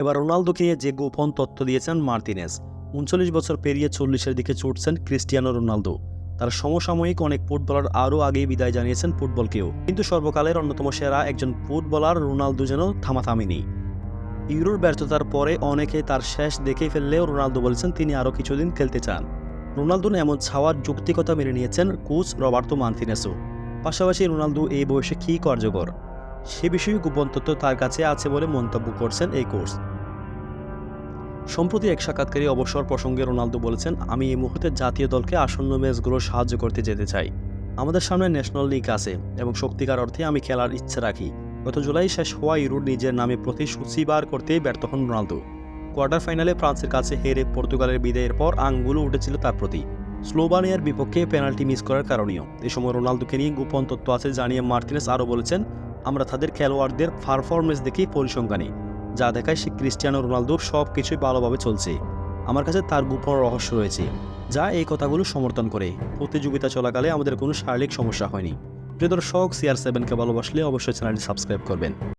এবার রোনালদোকে যে গোপন তথ্য দিয়েছেন মার্তিনেস। উনচল্লিশ বছর পেরিয়ে চল্লিশের দিকে ছুটছেন ক্রিস্টিয়ানো রোনালদো। তার সমসাময়িক অনেক ফুটবলার আরও আগেই বিদায় জানিয়েছেন ফুটবলকেও। কিন্তু সর্বকালের অন্যতম সেরা একজন ফুটবলার রোনালদো যেন থামাথামি নেই ইউরোর ব্যর্থতার পরে অনেকে তার শেষ দেখে ফেললেও রোনালদো বলেছেন তিনি আরও কিছুদিন খেলতে চান। রোনালদোর এমন ছাওয়ার যুক্তিকতা মেনে নিয়েছেন কোচ রবার্তো মান্থিনেসও পাশাপাশি রোনালদো এই বয়সে কী কার্যকর? সে বিষয়ে গোপন তথ্য তার কাছে আছে বলে মন্তব্য করছেন এই কোচ। সম্প্রতি এক সাক্ষাৎকারী অবসর প্রসঙ্গে রোনালদো বলেছেন, আমি এই মুহূর্তে জাতীয় দলকে আসন্ন ম্যাচগুলো সাহায্য করতে যেতে চাই। আমাদের সামনে ন্যাশনাল লিগ আছে এবং সত্যিকার অর্থে আমি খেলার ইচ্ছে রাখি। গত জুলাই শেষ হওয়া ইউরোর নিজের নামে প্রতিশ্রুতি বার করতেই ব্যর্থ হন রোনালদো। কোয়ার্টার ফাইনালে ফ্রান্সের কাছে হেরে পর্তুগালের বিদায়ের পর আঙ্গুলো উঠেছিল তার প্রতি। স্লোভানিয়ার বিপক্ষে পেনাল্টি মিস করার কারণেও। এ সময় রোনালদোকে নিয়ে গোপন তথ্য আছে, জানিয়ে মার্টিনেস আরও বলেছেন, আমরা তাদের খেলোয়াড়দের পারফরমেন্স দেখেই পরিসংখ্যানে। যা দেখায় সে ক্রিস্টিয়ানো রোনালদোর সব কিছুই ভালোভাবে চলছে। আমার কাছে তার গোপন রহস্য রয়েছে, যা এই কথাগুলো সমর্থন করে। প্রতিযোগিতা চলাকালে আমাদের কোনো শারীরিক সমস্যা হয়নি। প্রিয় দর্শক সিআর সেভেনকে ভালোবাসলে অবশ্যই চ্যানেলটি সাবস্ক্রাইব করবেন।